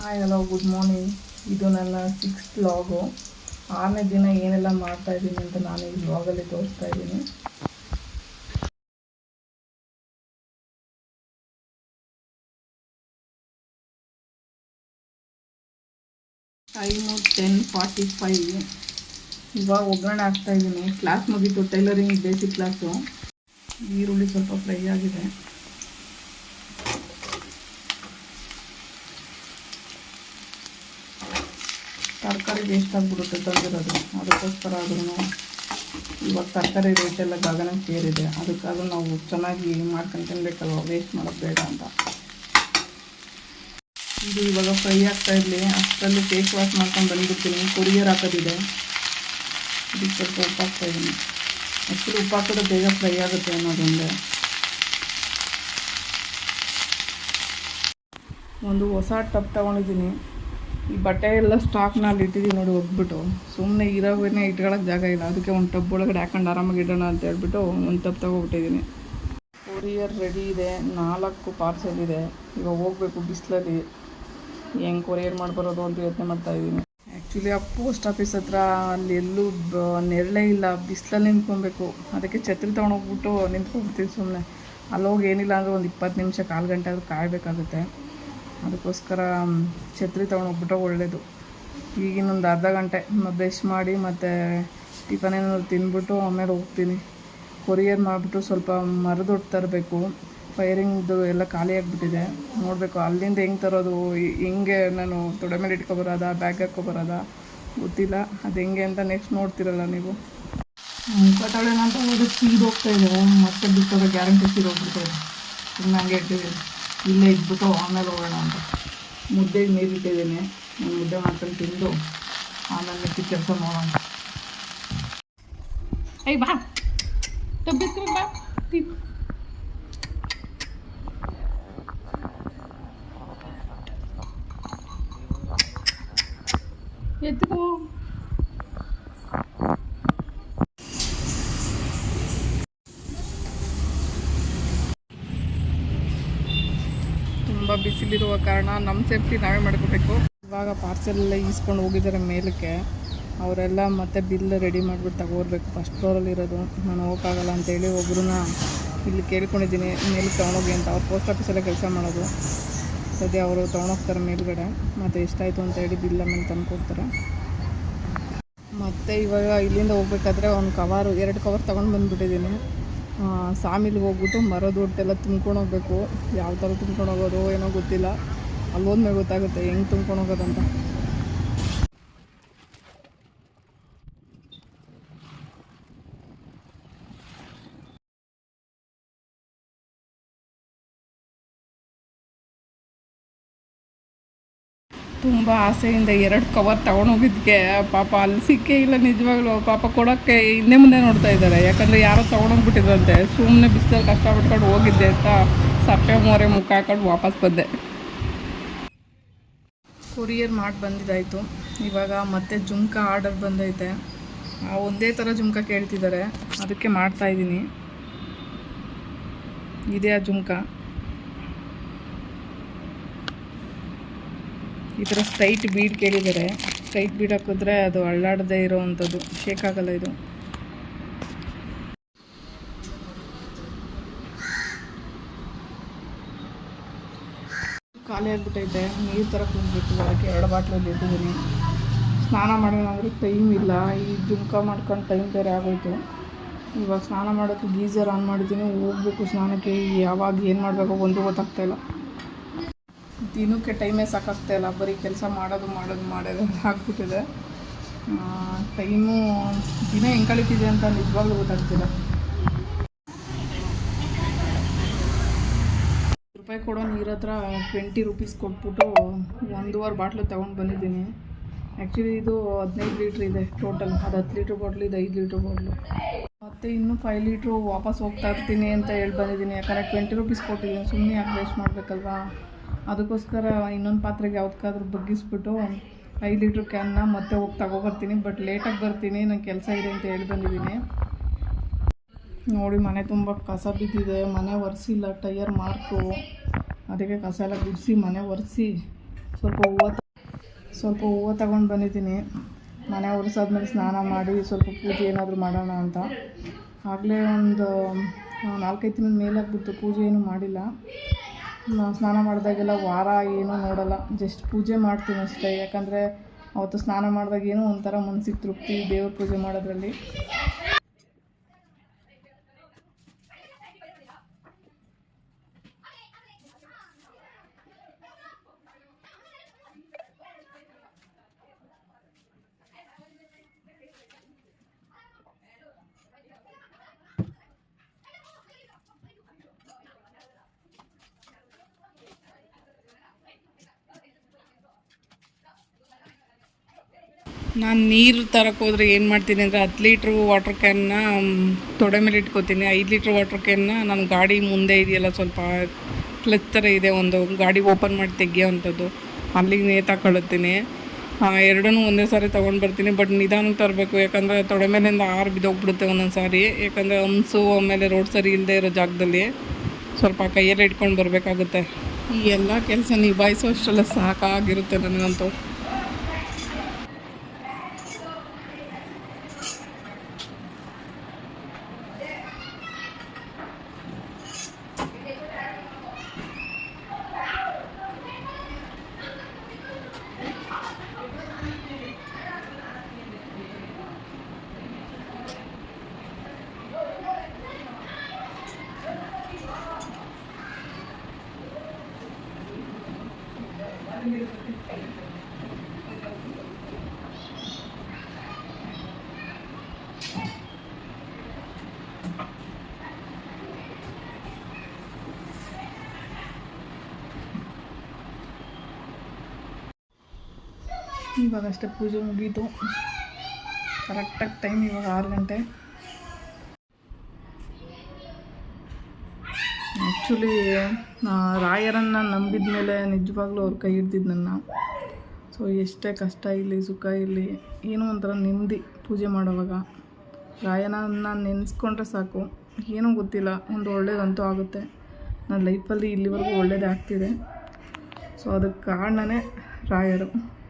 Hi hello good morning ಇದು ನನ್ನ sixth vlog ಆರನೇ ದಿನ ಏನೆಲ್ಲ ಮಾಡ್ತಾ ಇದ್ದೀನಿ ಅಂತ ನಾನು ಈ ವ್ಲಾಗಲ್ಲಿ ತೋರಿಸ್ತಾ ಇದ್ದೀನಿ. ಟೈಮು ಟೆನ್ ಫಾರ್ಟಿ ಫೈವ್ ಇವಾಗ ಒಗ್ಗರಣೆ ಹಾಕ್ತಾ ಇದ್ದೀನಿ. ಕ್ಲಾಸ್ ಮುಗೀತು ಟೈಲರಿಂಗ್ ಬೇಸಿಕ್ ಕ್ಲಾಸು ಈರುಳ್ಳಿ ಸ್ವಲ್ಪ ಫ್ರೈ ಆಗಿದೆ. ತರಕಾರಿ ವೇಸ್ಟ್ ಆಗಿಬಿಡುತ್ತೆ ತಂದಿರೋದು ಅದಕ್ಕೋಸ್ಕರ ಆದ್ರೂ ಇವಾಗ ತರಕಾರಿ ರೇಟ್ ಎಲ್ಲ ಗಗನಕ್ಕೆ ಏರಿದೆ. ಅದಕ್ಕಾದ್ರೂ ನಾವು ಚೆನ್ನಾಗಿ ಮಾಡ್ಕೊಂಡು ತಿನ್ಬೇಕಲ್ವ? ವೇಸ್ಟ್ ಮಾಡೋದು ಬೇಡ ಅಂತ. ಇದು ಇವಾಗ ಫ್ರೈ ಆಗ್ತಾ ಇರಲಿ. ಅಷ್ಟರಲ್ಲಿ ಫೇಸ್ ವಾಶ್ ಮಾಡ್ಕೊಂಡು ಬಂದ್ಬಿಡ್ತೀನಿ. ಕೊರಿಯರ್ ಹಾಕೋದಿದೆ. ಇದಕ್ಕೆ ಸ್ವಲ್ಪ ಉಪ್ಪು ಹಾಕ್ತಾ ಇದ್ದೀನಿ. ಆ್ಯಕ್ಚುಲಿ ಉಪ್ಪು ಹಾಕಿದ್ರೆ ಬೇಗ ಫ್ರೈ ಆಗುತ್ತೆ ಅನ್ನೋದೊಂದೇ. ಒಂದು ಹೊಸ ಟಪ್ ತೊಗೊಂಡಿದ್ದೀನಿ. ಈ ಬಟ್ಟೆ ಎಲ್ಲ ಸ್ಟಾಕ್ನ ಅಲ್ಲಿ ಇಟ್ಟಿದ್ದೀನಿ ನೋಡಿ ಒಗ್ಬಿಟ್ಟು ಸುಮ್ಮನೆ ಇರೋವನ್ನೇ ಇಟ್ಕೊಳ್ಳೋಕೆ ಜಾಗ ಇಲ್ಲ. ಅದಕ್ಕೆ ಒಂದು ಟಬ್ ಒಳಗಡೆ ಹಾಕೊಂಡು ಆರಾಮಾಗಿ ಇಡೋಣ ಅಂತ ಹೇಳ್ಬಿಟ್ಟು ಒಂದು ಟಬ್ ತೊಗೊಬಿಟ್ಟಿದ್ದೀನಿ ಕೊರಿಯರ್ ರೆಡಿ ಇದೆ. ನಾಲ್ಕು ಪಾರ್ಸೆಲ್ ಇದೆ. ಇವಾಗ ಹೋಗ್ಬೇಕು ಬಿಸಿಲಲ್ಲಿ. ಹೆಂಗೆ ಕೊರಿಯರ್ ಮಾಡ್ಬರೋದು ಅಂತ ಯೋಚನೆ ಮಾಡ್ತಾ ಇದ್ದೀನಿ ಆ್ಯಕ್ಚುಲಿ ಆ ಪೋಸ್ಟ್ ಆಫೀಸ್ ಹತ್ರ ಅಲ್ಲಿ ಎಲ್ಲೂ ನೆರಳೇ ಇಲ್ಲ. ಬಿಸಿಲಲ್ಲಿ ನಿಂತ್ಕೊಬೇಕು. ಅದಕ್ಕೆ ಛತ್ರಿ ತೊಗೊಂಡೋಗ್ಬಿಟ್ಟು ನಿಂತ್ಕೊಬಿಡ್ತೀನಿ ಸುಮ್ಮನೆ ಅಲ್ಲೋಗಿ ಏನಿಲ್ಲ ಅಂದರೆ ಒಂದು ಇಪ್ಪತ್ತು ನಿಮಿಷ, ಕಾಲು ಗಂಟೆ ಆದರೂ ಕಾಯಬೇಕಾಗುತ್ತೆ. ಅದಕ್ಕೋಸ್ಕರ ಛತ್ರಿ ತೊಗೊಂಡೋಗ್ಬಿಟ್ರೆ ಒಳ್ಳೆಯದು ಈಗಿನೊಂದು ಅರ್ಧ ಗಂಟೆ ಬ್ರಷ್ ಮಾಡಿ ಮತ್ತು ಟಿಫನ್ ಏನಾದ್ರು ತಿಂದ್ಬಿಟ್ಟು ಆಮೇಲೆ ಹೋಗ್ತೀನಿ. ಕೊರಿಯರ್ ಮಾಡಿಬಿಟ್ಟು ಸ್ವಲ್ಪ ಮರದೊಟ್ಟು ತರಬೇಕು. ಫೈರಿಂಗ್ದು ಎಲ್ಲ ಖಾಲಿ ಆಗಿಬಿಟ್ಟಿದೆ. ನೋಡಬೇಕು, ಅಲ್ಲಿಂದ ಹೆಂಗೆ ತರೋದು ಹೆಂಗೆ ಹಿಂಗೆ ನಾನು ತೊಡೆ ಮೇಲೆ ಇಟ್ಕೊಬರೋದಾ, ಬ್ಯಾಗ್ ಹಾಕ್ಕೊಬರೋದಾ, ಗೊತ್ತಿಲ್ಲ. ಅದು ಹೆಂಗೆ ಅಂತ ನೆಕ್ಸ್ಟ್ ನೋಡ್ತಿರಲ್ಲ ನೀವು. ಕಟಾಳೆ ಅಂತ ಹೋದ್ರೆ ಸೀದ್ ಹೋಗ್ತಾ ಇದೆ. ಮತ್ತೆ ಬಿಟ್ಟೋದ ಗ್ಯಾರಂಟಿ ಸೀದ್ ಹೋಗ್ಬಿಡ್ತಾ ಸುಮ್ಮನೆ ಹಂಗೆ ಇಟ್ಟಿದ್ದೀನಿ ಇಲ್ಲೇ ಇದ್ಬಿಟ್ಟು ಆಮೇಲೆ ಹೋಗೋಣ ಅಂತ ಮುದ್ದೆಗೆ ನೀರು ಇಟ್ಟಿದ್ದೀನಿ ನಾನು ಮುದ್ದೆ ಮಾಡ್ಕೊಂಡು ತಿಂದು ಆಮೇಲೆ ಮಿಕ್ಕಿ ಕೆಲಸ ನೋಡೋಣ ಐ ಬಾ ತಬ್ಬಿಸ್ಕೊಂಡು ಬಾ ತಿನ್ನು. ಎತ್ಕೋ ಬಿಸಿಲಿರುವ ಕಾರಣ ನಮ್ಮ ಸೇಫ್ಟಿ ನಾವೇ ಮಾಡ್ಕೋಬೇಕು. ಇವಾಗ ಪಾರ್ಸೆಲ್ ಈಸ್ಕೊಂಡು ಹೋಗಿದ್ದಾರೆ ಮೇಲಕ್ಕೆ. ಅವರೆಲ್ಲ ಮತ್ತೆ ಬಿಲ್ ರೆಡಿ ಮಾಡಿಬಿಟ್ಟು ತಗೋರ್ಬೇಕು ಫಸ್ಟ್ ಫ್ಲೋರಲ್ಲಿ ಇರೋದು. ನಾನು ಹೋಗೋಕ್ಕಾಗಲ್ಲ ಅಂತೇಳಿ ಒಬ್ರನ್ನ ಇಲ್ಲಿ ಕೇಳ್ಕೊಂಡಿದ್ದೀನಿ. ಮೇಲಕ್ಕೆ ತೊಗೊಂಡೋಗಿ ಅಂತ. ಅವ್ರು ಪೋಸ್ಟ್ ಆಫೀಸಲ್ಲೇ ಕೆಲಸ ಮಾಡೋದು. ಸದ್ಯ ಅವರು ತೊಗೊಂಡೋಗ್ತಾರೆ ಮೇಲುಗಡೆ. ಮತ್ತು ಎಷ್ಟಾಯಿತು ಅಂತ ಹೇಳಿ ಬಿಲ್ ಆಮೇಲೆ ತಂದು ಕೊಡ್ತಾರೆ. ಮತ್ತು ಇವಾಗ ಇಲ್ಲಿಂದ ಹೋಗ್ಬೇಕಾದ್ರೆ ಒಂದು ಕವರು ಎರಡು ಕವರ್ ತೊಗೊಂಡು ಬಂದುಬಿಟ್ಟಿದ್ದೀನಿ. ಸಾಮಿಲಿಗೆ ಹೋಗ್ಬಿಟ್ಟು ಮರದ ಒಟ್ಟೆಲ್ಲ ತುಂಬ್ಕೊಂಡು ಹೋಗ್ಬೇಕು ಯಾವ ಥರ ತುಂಬ್ಕೊಂಡು ಹೋಗೋದು ಏನೋ ಗೊತ್ತಿಲ್ಲ. ಅಲ್ಲಿ ಹೋದ್ಮೇಲೆ ಗೊತ್ತಾಗುತ್ತೆ ಹೆಂಗೆ ತುಂಬ್ಕೊಂಡು ಹೋಗೋದಂತ ತುಂಬ ಆಸೆಯಿಂದ ಎರಡು ಕವರ್ ತೊಗೊಂಡೋಗಿದ್ದಕ್ಕೆ ಪಾಪ ಅಲ್ಲಿ ಸಿಕ್ಕೇ ಇಲ್ಲ ನಿಜವಾಗ್ಲೂ. ಪಾಪ ಕೊಡೋಕ್ಕೆ ಹಿಂದೆ ಮುಂದೆ ನೋಡ್ತಾ ಇದ್ದಾರೆ. ಯಾಕಂದರೆ ಯಾರೋ ತೊಗೊಂಡೋಗ್ಬಿಟ್ಟಿದ್ರಂತೆ. ಸುಮ್ಮನೆ ಬಿಸಿಲಲ್ಲಿ ಕಷ್ಟಪಟ್ಕೊಂಡು ಹೋಗಿದ್ದೆ ಅಂತ ಸಪ್ಪೆ ಮೋರೆ ಮುಖ ಹಾಕೊಂಡು ವಾಪಸ್ ಬಂದೆ. ಕೊರಿಯರ್ ಮಾಡಿ ಬಂದಿದ್ದಾಯಿತು. ಇವಾಗ ಮತ್ತೆ ಜುಮ್ಕ ಆರ್ಡರ್ ಬಂದೈತೆ. ಒಂದೇ ಥರ ಜುಮ್ಕ ಕೇಳ್ತಿದ್ದಾರೆ. ಅದಕ್ಕೆ ಮಾಡ್ತಾಯಿದ್ದೀನಿ ಇದೇ ಆ ಜುಮ್ಕ. ಈ ಥರ ಸ್ಟ್ರೈಟ್ ಬೀಡ್ ಕೇಳಿದ್ದಾರೆ. ಸ್ಟ್ರೈಟ್ ಬೀಡ್ ಹಾಕಿದ್ರೆ ಅದು ಅಳ್ಳಾಡದೇ ಇರೋವಂಥದ್ದು ಶೇಕ್ ಆಗಲ್ಲ ಇದು. ಖಾಲಿ ಆಗಿಬಿಟ್ಟೈತೆ. ನೀರು ಥರ ಕುಂದ್ಬಿಟ್ಟು ಅದಕ್ಕೆ ಎರಡು ಬಾಟ್ಲಲ್ಲಿ ಇಟ್ಟಿದ್ದೀನಿ. ಸ್ನಾನ ಮಾಡೋಣ ಅಂದರೆ ಟೈಮ್ ಇಲ್ಲ. ಈ ಜುಮ್ಕ ಮಾಡ್ಕೊಂಡು ಟೈಮ್ ಬೇರೆ ಆಗೋಯ್ತು. ಇವಾಗ ಸ್ನಾನ ಮಾಡೋಕ್ಕೆ ಗೀಝರ್ ಆನ್ ಮಾಡಿದ್ದೀನಿ. ಹೋಗ್ಬೇಕು ಸ್ನಾನಕ್ಕೆ. ಯಾವಾಗ ಏನು ಮಾಡಬೇಕು ಒಂದು ಗೊತ್ತಾಗ್ತಾ ಇಲ್ಲ. ದಿನಕ್ಕೆ ಟೈಮೇ ಸಾಕಾಗ್ತಾ ಇಲ್ಲ. ಬರೀ ಕೆಲಸ ಮಾಡೋದು ಮಾಡೋದು ಮಾಡೋದು ಆಗ್ಬಿಟ್ಟಿದೆ. ಟೈಮು ದಿನ ಹೆಂಗೆ ಕಳೀತಿದೆ ಅಂತ ನಿಜವಾಗ್ಲೂ ಗೊತ್ತಾಗ್ತಿಲ್ಲ. ರೂಪಾಯಿ ಕೊಡೋ ನೀರ ಹತ್ರ ಟ್ವೆಂಟಿ ರುಪೀಸ್ ಕೊಟ್ಬಿಟ್ಟು ಒಂದೂವರೆ ಬಾಟ್ಲು ತೊಗೊಂಡು ಬಂದಿದ್ದೀನಿ. ಆ್ಯಕ್ಚುಲಿ ಇದು ಹದಿನೈದು ಲೀಟ್ರ್ ಇದೆ ಟೋಟಲ್ ಅದು ಹತ್ತು ಲೀಟ್ರ್ ಬಾಟ್ಲು, ಇದು ಐದು ಲೀಟ್ರ್ ಬಾಟ್ಲು. ಮತ್ತು ಇನ್ನೂ ಫೈವ್ ಲೀಟ್ರು ವಾಪಸ್ ಹೋಗ್ತಾ ಇರ್ತೀನಿ ಅಂತ ಹೇಳಿ ಬಂದಿದ್ದೀನಿ. ಯಾಕಂದರೆ ಟ್ವೆಂಟಿ ರುಪೀಸ್ ಕೊಟ್ಟಿದ್ದೀನಿ. ಸುಮ್ಮನೆ ಯಾಕೆ ವೇಸ್ಟ್ ಮಾಡಬೇಕಲ್ವಾ? ಅದಕ್ಕೋಸ್ಕರ ಇನ್ನೊಂದು ಪಾತ್ರೆಗೆ ಯಾವ್ದಕ್ಕಾದ್ರೂ ಬಗ್ಗಿಸ್ಬಿಟ್ಟು ಐದು ಲೀಟ್ರ್ ಕ್ಯಾನ್ನ ಮತ್ತೆ ಹೋಗಿ ತಗೊಬರ್ತೀನಿ, ಬಟ್ ಲೇಟಾಗಿ ಬರ್ತೀನಿ, ನಂಗೆ ಕೆಲಸ ಇದೆ ಅಂತ ಹೇಳಿ ಬಂದಿದ್ದೀನಿ. ನೋಡಿ, ಮನೆ ತುಂಬ ಕಸ ಬಿದ್ದಿದೆ, ಮನೆ ಒರೆಸಿಲ್ಲ, ಟೈಯರ್ ಮಾರ್ಕು. ಅದಕ್ಕೆ ಕಸ ಎಲ್ಲ ಗುಡಿಸಿ ಮನೆ ಒರೆಸಿ, ಸ್ವಲ್ಪ ಹೂವು ಸ್ವಲ್ಪ ಹೂವು ತಗೊಂಡು ಬಂದಿದ್ದೀನಿ. ಮನೆ ಒರೆಸಾದ್ಮೇಲೆ ಸ್ನಾನ ಮಾಡಿ ಸ್ವಲ್ಪ ಪೂಜೆ ಏನಾದರೂ ಮಾಡೋಣ ಅಂತ. ಆಗಲೇ ಒಂದು ನಾಲ್ಕೈದು ತಿಂಗಳ ಮೇಲಾಗ್ಬಿಟ್ಟು ಪೂಜೆ ಏನೂ ಮಾಡಿಲ್ಲ. ನಾ- ಸ್ನಾನ ಮಾಡಿದಾಗೆಲ್ಲ ವಾರ ಏನೂ ನೋಡಲ್ಲ. ಜಸ್ಟ್ ಪೂಜೆ ಮಾಡ್ತೀನಿ ಅಷ್ಟೇ. ಯಾಕಂದರೆ ಅವತ್ತು ಸ್ನಾನ ಮಾಡಿದಾಗ ಏನೋ ಒಂಥರ ಮನಸ್ಸಿಗೆ ತೃಪ್ತಿ, ದೇವ್ರ ಪೂಜೆ ಮಾಡೋದ್ರಲ್ಲಿ. ನಾನು ನೀರು ತರಕ್ಕೆ ಏನು ಮಾಡ್ತೀನಿ ಅಂದರೆ ಹತ್ತು ಲೀಟ್ರು ವಾಟರ್ ಕ್ಯಾನ್ನ ತೊಡೆ ಮೇಲೆ ಇಟ್ಕೋತೀನಿ. ಐದು ಲೀಟ್ರ್ ವಾಟರ್ ಕ್ಯಾನ್ನ ನನ್ನ ಗಾಡಿ ಮುಂದೆ ಇದೆಯಲ್ಲ ಸ್ವಲ್ಪ ಕ್ಲಚ್ ಥರ ಇದೆ ಒಂದು, ಗಾಡಿ ಓಪನ್ ಮಾಡಿ ತೆಗಿಯೋವಂಥದ್ದು. ಅಲ್ಲಿಗೆ ನೇತಾಕೊಳ್ಳುತ್ತೀನಿ ಎರಡನ್ನೂ ಒಂದೇ ಸಾರಿ ತೊಗೊಂಡು ಬರ್ತೀನಿ, ಬಟ್ ನಿಧಾನಕ್ಕೆ ತರಬೇಕು. ಯಾಕಂದರೆ ತೊಡೆ ಮೇಲಿಂದ ಆರು ಬಿದ್ದೋಗ್ಬಿಡುತ್ತೆ ಒಂದೊಂದು ಸಾರಿ. ಯಾಕಂದರೆ ಹಂಸು ಆಮೇಲೆ ರೋಡ್ ಸರಿ ಇಲ್ಲದೆ ಇರೋ ಜಾಗದಲ್ಲಿ ಸ್ವಲ್ಪ ಕೈಯಲ್ಲಿ ಇಟ್ಕೊಂಡು ಬರಬೇಕಾಗುತ್ತೆ. ಈ ಎಲ್ಲ ಕೆಲಸ ನಿಭಾಯಿಸೋ ಅಷ್ಟೆಲ್ಲ ಸಾಕಾಗಿರುತ್ತೆ ನನಗಂತೂ. ಇವಾಗ ಅಷ್ಟೇ ಪೂಜೆ ಮುಗೀತು. ಕರೆಕ್ಟಾಗಿ ಟೈಮ್ ಇವಾಗ ಆರು ಗಂಟೆ. ಆ್ಯಕ್ಚುಲಿ ರಾಯರನ್ನು ನಂಬಿದ ಮೇಲೆ ನಿಜವಾಗ್ಲೂ ಅವ್ರ ಕೈ ಹಿಡ್ದಿದ್ದು ನನ್ನ. ಸೊ ಎಷ್ಟೇ ಕಷ್ಟ ಇರಲಿ, ಸುಖ ಇರಲಿ, ಏನೋ ಒಂಥರ ನೆಮ್ಮದಿ ಪೂಜೆ ಮಾಡೋವಾಗ. ರಾಯನನ್ನ ನೆನೆಸ್ಕೊಂಡ್ರೆ ಸಾಕು. ಏನೂ ಗೊತ್ತಿಲ್ಲ, ಒಂದು ಒಳ್ಳೇದಂತೂ ಆಗುತ್ತೆ. ನನ್ನ ಲೈಫಲ್ಲಿ ಇಲ್ಲಿವರೆಗೂ ಒಳ್ಳೇದೇ ಆಗ್ತಿದೆ. ಸೊ ಅದಕ್ಕೆ ಕಾರಣನೇ ರಾಯರು.